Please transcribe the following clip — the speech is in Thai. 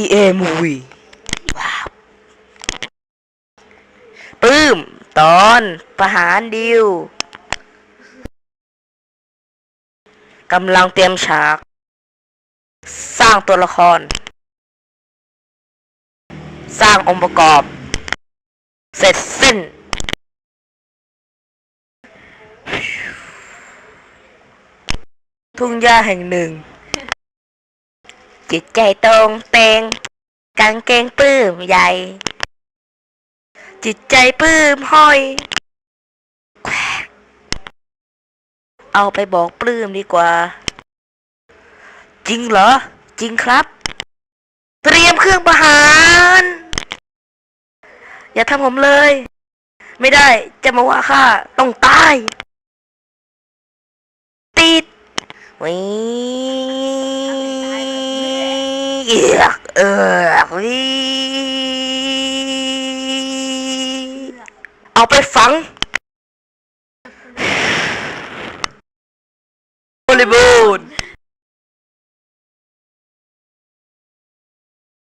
EA Movie ว้าวปื้ม ตอนประหารดิวกำลังเตรียมฉาก สร้างตัวละคร สร้างองค์ประกอบ เสร็จสิ้น ทุ่งหญ้าแห่งหนึ่ง จิตใจตรงเตงกางเกงปื้มใหญ่ จิตใจปื้มห้อยเอาไปบอกปลื้มดีกว่า จริงเหรอ จริงครับ เตรียมเครื่องประหาร อย่าทำผมเลย ไม่ได้จะมาว่าข้าต้องตาย ติดวิ เอือกเอือกนี่เอาไปฝัง